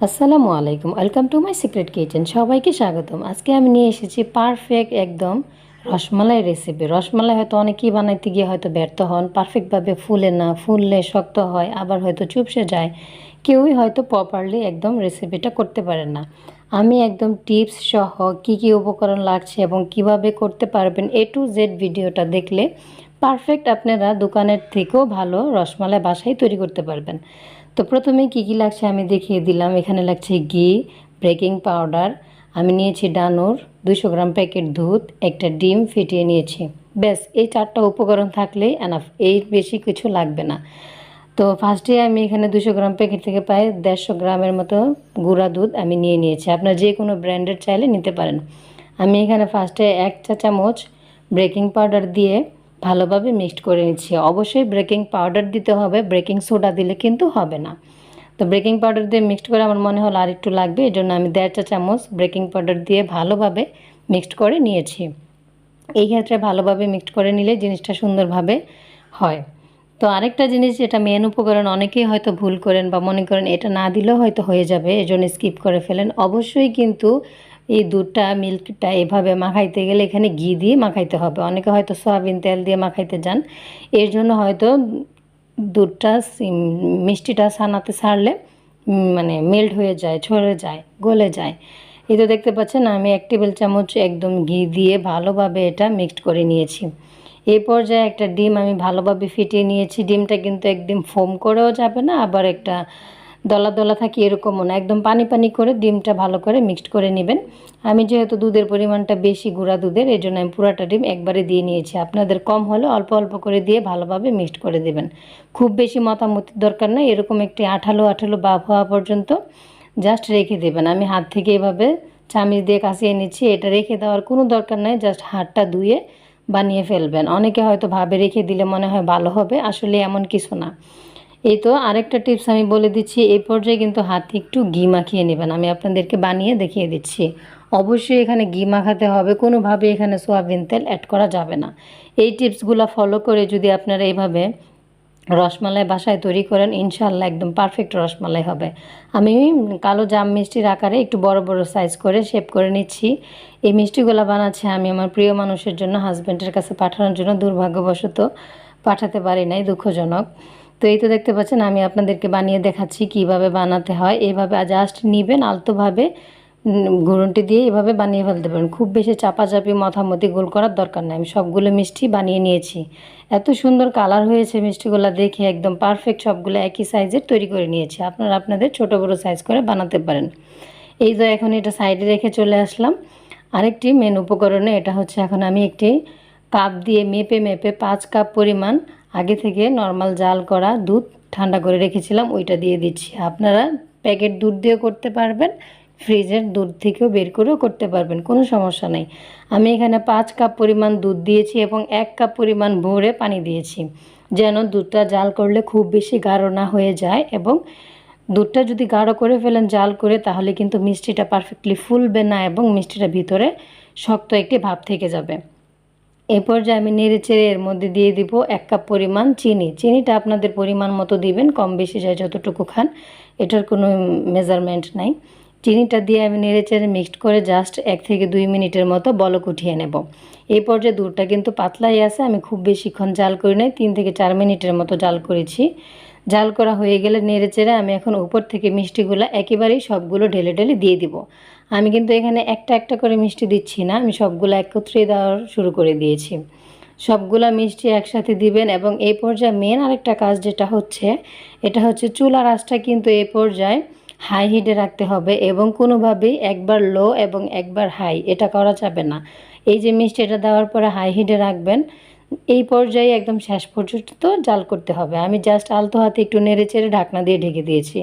আসসালামু আলাইকুম, welcome to my secret kitchen, সবাইকে স্বাগতম। আজকে আমি নিয়ে এসেছি পারফেক্ট একদম রসমালাই রেসিপি রসমালাই হয়তো অনেকেই বানাইতে গিয়ে হয়তো ব্যর্থ হন পারফেক্টভাবে ফুলে না, ফুললে শক্ত হয়, আবার হয়তো চুপসে যায়। কেউই হয়তো প্রপারলি একদম রেসিপিটা করতে পারেন না। আমি একদম টিপস সহ কি কি উপকরণ লাগছে এবং কীভাবে করতে পারবেন এ টু জেড ভিডিওটা দেখলে পারফেক্ট আপনারা দোকানের থেকেও ভালো রসমালাই বাসায় তৈরি করতে পারবেন। তো প্রথমে কি কি লাগছে আমি দেখিয়ে দিলাম। এখানে লাগছে ঘি বেকিং পাউডার আমি নিয়েছি ডানোর দুশো গ্রাম প্যাকেট দুধ, একটা ডিম ফেটিয়ে নিয়েছি। ব্যাস, এই চারটা উপকরণ থাকলেই এনাফ এই বেশি কিছু লাগবে না। তো ফার্স্টে আমি এখানে দুশো গ্রাম প্যাকেট থেকে প্রায় দেড়শো গ্রামের মতো গুঁড়া দুধ আমি নিয়ে নিয়েছি। আপনার যে কোনো ব্র্যান্ডের চাইলে নিতে পারেন। আমি এখানে ফার্স্টে এক চা চামচ বেকিং পাউডার দিয়ে ভালোভাবে মিক্সড করে নিচ্ছি। অবশ্যই ব্রেকিং পাউডার দিতে হবে, ব্রেকিং সোডা দিলে কিন্তু হবে না। তো ব্রেকিং পাউডার দিয়ে মিক্সড করে আমার মনে হলো আর একটু লাগবে, এই জন্য আমি দেড় চা চামচ ব্রেকিং পাউডার দিয়ে ভালোভাবে মিক্সড করে নিয়েছি। এই ক্ষেত্রে ভালোভাবে মিক্সড করে নিলে জিনিসটা সুন্দরভাবে হয়। তো আরেকটা জিনিস যেটা মেন উপকরণ, অনেকেই হয়তো ভুল করেন বা মনে করেন এটা না দিলেও হয়তো হয়ে যাবে এজন্য স্কিপ করে ফেলেন। অবশ্যই কিন্তু এই দুধটা, মিল্কটা এভাবে মাখাইতে গেলে এখানে ঘি দিয়ে মাখাইতে হবে। অনেকে হয়তো সয়াবিন তেল দিয়ে মাখাইতে যান। এর জন্য হয়তো দুধটা মিষ্টিটা সানাতে ছাড়লে মানে মেল্ট হয়ে যায়, ছড়ে যায়, গলে যায়। এই তো দেখতে পাচ্ছেন, আমি এক টেবিল চামচ একদম ঘি দিয়ে ভালোভাবে এটা মিক্সড করে নিয়েছি। এই পর্যায়ে একটা ডিম আমি ভালোভাবে ফিটিয়ে নিয়েছি। ডিমটা কিন্তু একদম ফোম করেও যাবে না, আবার একটা দলা দলা থাকে এরকমও না। একদম পানি পানি করে ডিমটা ভালো করে মিক্সড করে নেবেন। আমি যেহেতু দুধের পরিমাণটা বেশি গুঁড়া দুধের, এই জন্য আমি পুরাটা ডিম একবারে দিয়ে নিয়েছি। আপনাদের কম হলে অল্প অল্প করে দিয়ে ভালোভাবে মিক্সড করে দেবেন। খুব বেশি মতামতির দরকার নেই, এরকম একটি আঠালো আঠালো বাপ হওয়া পর্যন্ত জাস্ট রেখে দেবেন। আমি হাত থেকে এভাবে চামিচ দিয়ে কাছিয়ে নিচ্ছি, এটা রেখে দেওয়ার কোনো দরকার নাই জাস্ট হাতটা ধুয়ে বানিয়ে ফেলবেন। অনেকে হয়তো ভাবে রেখে দিলে মনে হয় ভালো হবে, আসলে এমন কিছু না। এই তো আরেকটা টিপস আমি বলে দিচ্ছি এই পর্যায়ে কিন্তু হাতে একটু ঘি মাখিয়ে নেবেন। আমি আপনাদেরকে বানিয়ে দেখিয়ে দিচ্ছি। অবশ্যই এখানে ঘি মাখাতে হবে, কোনোভাবে এখানে সোয়াবিন তেল অ্যাড করা যাবে না। এই টিপসগুলো ফলো করে যদি আপনারা এইভাবে রসমালাই বাসায় তৈরি করেন ইনশাল্লাহ একদম পারফেক্ট রসমালাই হবে। আমি কালো জাম মিষ্টির আকারে একটু বড় বড় সাইজ করে শেপ করে নিচ্ছি। এই মিষ্টিগুলো বানাচ্ছি আমি আমার প্রিয় মানুষের জন্য হাজব্যান্ডের কাছে পাঠানোর জন্য দুর্ভাগ্যবশত পাঠাতে পারি নাই, দুঃখজনক। তো এই তো দেখতে পাচ্ছেন, আমি আপনাদেরকে বানিয়ে দেখাচ্ছি কীভাবে বানাতে হয়। এইভাবে জাস্ট নিবেন, আলতোভাবে ঘুরনটি দিয়ে এভাবে বানিয়ে ফেলতে পারেন। খুব বেশি চাপাচাপি, মথামতি, গোল করার দরকার নেই। আমি সবগুলো মিষ্টি বানিয়ে নিয়েছি। এত সুন্দর কালার হয়েছে মিষ্টিগুলো দেখে, একদম পারফেক্ট সবগুলো একই সাইজের তৈরি করে নিয়েছি। আপনারা আপনাদের ছোট বড় সাইজ করে বানাতে পারেন। এই তো এখন এটা সাইডে রেখে চলে আসলাম। আরেকটি মেন উপকরণে, এটা হচ্ছে এখন আমি একটি কাপ দিয়ে মেপে মেপে পাঁচ কাপ পরিমাণ আগে থেকে নর্মাল জাল করা দুধ ঠান্ডা করে রেখেছিলাম, ওইটা দিয়ে দিচ্ছি। আপনারা প্যাকেট দুধ দিয়ে করতে পারবেন ফ্রিজের দুধ থেকেও বের করেও করতে পারবেন, কোনো সমস্যা নেই। আমি এখানে পাঁচ কাপ পরিমাণ দুধ দিয়েছি এবং এক কাপ পরিমাণ ভরে পানি দিয়েছি, যেন দুধটা জাল করলে খুব বেশি গাঢ় না হয়ে যায় এবং দুধটা যদি গাঢ় করে ফেলেন জাল করে, তাহলে কিন্তু মিষ্টিটা পারফেক্টলি ফুলবে না এবং মিষ্টিটা ভিতরে শক্ত একটি ভাব থেকে যাবে। এ পর্যায়ে আমি নেড়ে চেড়ে এর মধ্যে দিয়ে দিব এক কাপ পরিমাণ চিনি। চিনিটা আপনাদের পরিমাণ মতো দিবেন, কম বেশি যায় যতটুকু খান, এটার কোনো মেজারমেন্ট নাই। চিনিটা দিয়ে আমি নেড়ে চেড়ে মিক্সড করে জাস্ট এক থেকে দুই মিনিটের মতো বলক উঠিয়ে নেব। এই পর্যায়ে দুধটা কিন্তু পাতলাই আছে, আমি খুব বেশিক্ষণ জাল করি নাই, তিন থেকে চার মিনিটের মতো জাল করেছি। জাল করা হয়ে গেলে নেড়ে চেড়ে আমি এখন উপর থেকে মিষ্টিগুলো একেবারেই সবগুলো ঢেলে ঢেলে দিয়ে দিব। আমি কিন্তু এখানে একটা একটা করে মিষ্টি দিচ্ছি না, আমি সবগুলো একত্রে দেওয়ার শুরু করে দিয়েছি। সবগুলা মিষ্টি একসাথে দিবেন এবং এই পর্যায়ে মেন আরেকটা কাজ যেটা হচ্ছে, এটা হচ্ছে চুলার আঁচটা কিন্তু এই পর্যায়ে হাই হিটে রাখতে হবে এবং কোনোভাবেই একবার লো এবং একবার হাই এটা করা যাবে না। এই যে মিষ্টি এটা দেওয়ার পরে হাই হিটে রাখবেন এই পর্যায়ে একদম শেষ পর্যন্ত জাল করতে হবে। আমি জাস্ট আলতো হাতে একটু নেড়ে চেড়ে ঢাকনা দিয়ে ঢেকে দিয়েছি।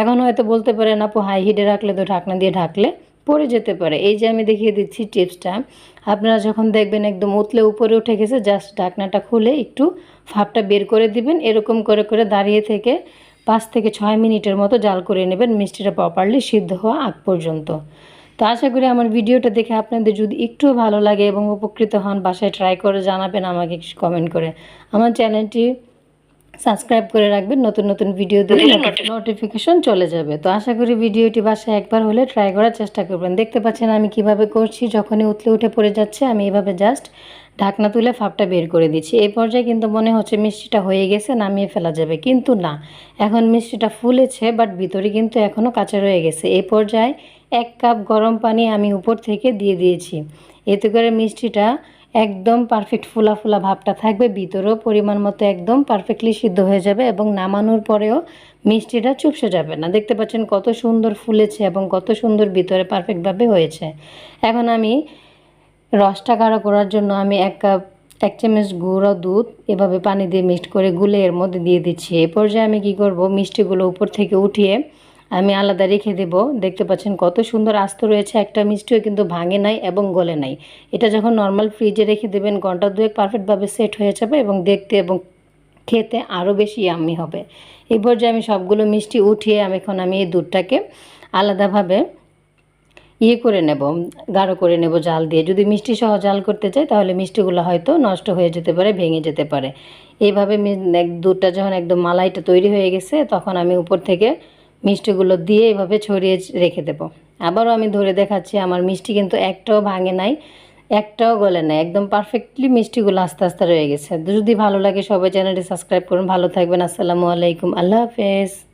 এখন হয়তো বলতে পারেন, আপু, হাই হিটে রাখলে তো ঢাকনা দিয়ে ঢাকলে পড়ে যেতে পারে। এই যে আমি দেখিয়ে দিচ্ছি টিপসটা, আপনারা যখন দেখবেন একদম উতলে উপরে উঠে গেছে জাস্ট ঢাকনাটা খুলে একটু ফাপটা বের করে দিবেন। এরকম করে করে দাঁড়িয়ে থেকে পাঁচ থেকে ছয় মিনিটের মতো জাল করে নেবেন, মিষ্টিটা প্রপারলি সিদ্ধ হওয়া আগ পর্যন্ত। তো আশা করি আমার ভিডিওটা দেখে আপনাদের যদি একটু ভালো লাগে এবং উপকৃত হন বাসায় ট্রাই করে জানাবেন আমাকে কমেন্ট করে। আমার চ্যানেলটি সাবস্ক্রাইব করে রাখবেন নতুন নতুন ভিডিও দিলে নোটিফিকেশন চলে যাবে। তো আশা করি ভিডিওটি বাসায় একবার হলে ট্রাই করার চেষ্টা করবেন। দেখতে পাচ্ছেন আমি কীভাবে করছি যখনই উতলে উঠে পড়ে যাচ্ছে আমি এভাবে জাস্ট ঢাকনা তুলে ফাপটা বের করে দিচ্ছি। এই পর্যায়ে কিন্তু মনে হচ্ছে মিষ্টিটা হয়ে গেছে নামিয়ে ফেলা যাবে কিন্তু না। এখন মিষ্টিটা ফুলেছে বাট ভিতরে কিন্তু এখনও কাঁচা রয়ে গেছে। এই পর্যায়ে এক কাপ গরম পানি আমি উপর থেকে দিয়ে দিয়েছি। এতে করে মিষ্টিটা একদম পারফেক্ট ফুলা ফুলা ভাবটা থাকবে, ভিতরেও পরিমাণ মতো একদম পারফেক্টলি সিদ্ধ হয়ে যাবে এবং নামানোর পরেও মিষ্টিটা চুপসে যাবে না। দেখতে পাচ্ছেন কত সুন্দর ফুলেছে এবং কত সুন্দর ভিতরে পারফেক্টভাবে হয়েছে। এখন আমি রসটা গাঢ় করার জন্য আমি এক কাপ এক চামচ গুঁড়ো দুধ এভাবে পানি দিয়ে মিক্সড করে গুলে এর মধ্যে দিয়ে দিচ্ছি। এই পর্যায়ে আমি কি করব? মিষ্টিগুলো উপর থেকে উঠিয়ে আমি আলাদা রেখে দেব। দেখতে পাচ্ছেন কত সুন্দর আস্ত রয়েছে। একটা মিষ্টিও কিন্তু ভাঙে নাই এবং গলে নাই। এটা যখন নর্মাল ফ্রিজে রেখে দেবেন, ঘণ্টা দুয়েক পারফেক্টভাবে সেট হয়ে যাবে এবং দেখতে এবং খেতে আরও বেশি ইয়াম্মি হবে। এই পর্যায়ে আমি সবগুলো মিষ্টি উঠিয়ে আমি এখন আমি এই দুধটাকে আলাদাভাবে ইয়ে করে নেব, গাঢ় করে নেব জাল দিয়ে। যদি মিষ্টি সহ জাল করতে চাই, তাহলে মিষ্টিগুলো হয়তো নষ্ট হয়ে যেতে পারে, ভেঙে যেতে পারে। এইভাবে দুধটা যখন একদম মালাইটা তৈরি হয়ে গেছে, তখন আমি উপর থেকে মিষ্টিগুলো দিয়ে এভাবে ছড়িয়ে রেখে দেব। আবারও আমি ধরে দেখাচ্ছি, আমার মিষ্টি কিন্তু একটাও ভাঙে নাই, একটাও গলে নাই। একদম পারফেক্টলি মিষ্টিগুলো আস্তে আস্তে রয়ে গেছে। যদি ভালো লাগে সবাই চ্যানেলটি সাবস্ক্রাইব করুন। ভালো থাকবেন। আসসালামু আলাইকুম। আল্লাহ হাফেজ।